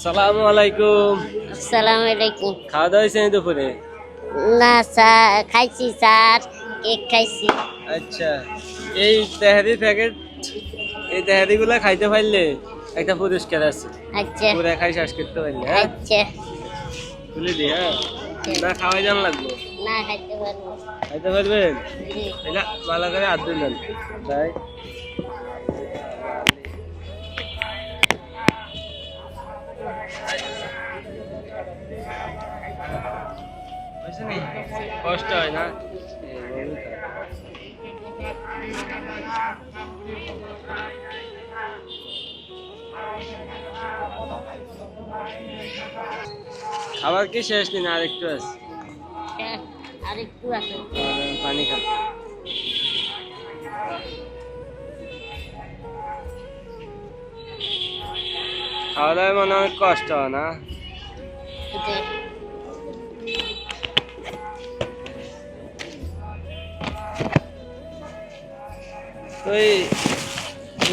আসসালামু আলাইকুম। আসসালামু আলাইকুম। খাওয়া দাওয়া হয়েছে দুপুরে? না চা খাইছি চার কেক খাইছি। আচ্ছা এই তেহারি প্যাকেট এই তেহারি গুলা খাইতে পারলে একটা পুরস্কার আছে। আচ্ছা। পুরা খাই শেষ করতে পারলে হ্যাঁ? আচ্ছা। তুলে দি হ্যাঁ? না খাওয়াই জান লাগবো? না খাইতে পারব। খাইতে পারবেন? জি। ভালো করে হাত দিলেন তাই কষ্ট হয় না? খাবার কি শেষ দিন? আর একটু আছে। আর একটু আছে। পানি খান খাওয়া দাওয়ায় মনে হয় কষ্ট হয় না?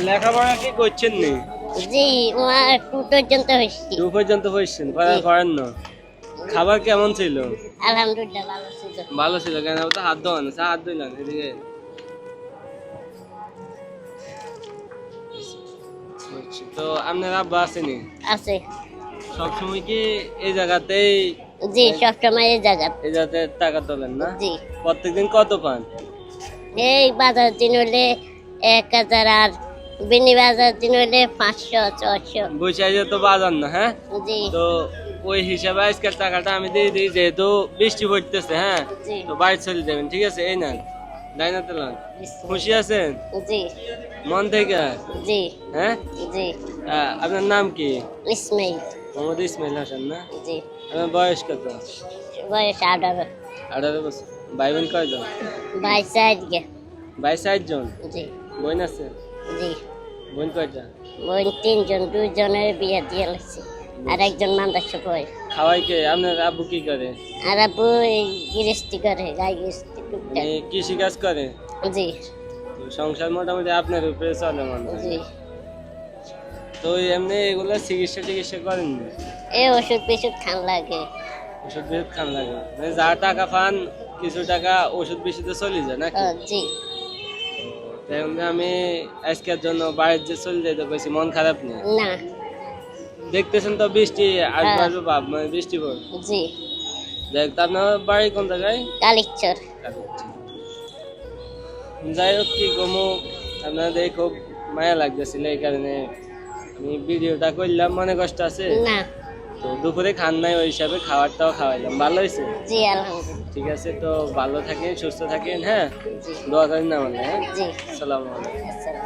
লেখাপড়া কি করছেন নি? জি আমার টু পর্যন্ত হয়েছি। দু পর্যন্ত পড়ছেন পড়া করেন না। খাবার কেমন ছিল? আলহামদুলিল্লাহ ভালো ছিল। ভালো ছিল কেন? তো হাত ধোয়া না হাত ধুইলাম এদিকে। তো আপনার আব্বা আসেনি আছে। সবসময় কি এই জায়গাতেই জি সবসময় এই জায়গা এই জায়গাতে টাকা তোলেন না? জি। প্রত্যেকদিন কত পান? এই বাজার দিন হলে এক হাজার আর বিনি বাজার দিন হলে পাঁচশো ছশো বসে তো বাজার না হ্যাঁ? জি। তো ওই হিসাবে আজকের টাকাটা আমি দিয়ে দিই যেহেতু বৃষ্টি পড়তেছে হ্যাঁ? তো বাড়ি চলে যাবেন ঠিক আছে? এই না ডাইনা তেলান খুশি আছেন? জি। মন থেকে? জি। হ্যাঁ? জি। আপনার নাম কি? ইসমাইল। মোহাম্মদ ইসমাইল হাসান না? জি। আপনার বয়স কত? বয়স আঠারো। আঠারো বছর। ভাই বোন কয়জন? ভাই সাইড গে। ভাই জন? জি। বোন আছে? জি। বোন কয়টা? বোন তিনজন দুজনের বিয়ে দিয়ে লাগছে আর একজন মাদ্রাসা পড়ে খাওয়াই কে? আপনার আব্বু কি করে? আর এই গৃহস্থী করে গাই গৃহস্থী উনি কৃষি কাজ করে? জি। তো সংসার মোটামুটি আপনার উপরে চলে মনে। জি। তো এমনি এগুলো চিকিৎসা টিকিৎসা করেন না? এই ওষুধ পেষুধ খান লাগে। ওষুধ বেশি খান লাগে। মানে যা টাকা পান কিছু টাকা ওষুধ বেশিতে চলে যায় নাকি? ও, জি। তাই আমি আজকের জন্য বাইরে যে চলে যেতে পারছি মন খারাপ নেই? না। দেখতেছেন তো বৃষ্টি আসবে হ্যাঁ। আসবে ভাব মানে বৃষ্টি পড়বে। জি। দেখ তো আপনার বাড়ি কোন জায়গায়? কালিচর যাই হোক কি কমু আপনাদের খুব মায়া লাগতেছিল এই কারণে আমি ভিডিওটা করলাম মনে কষ্ট আছে? না। তো দুপুরে খান নাই ওই হিসাবে খাবারটাও খাওয়াইলাম। ভালো হয়েছে? জি আলহামদুলিল্লাহ। ঠিক আছে তো ভালো থাকেন সুস্থ থাকেন হ্যাঁ? দোয়া করেন না মানে হ্যাঁ? জি। সালাম আলাইকুম। আসসালাম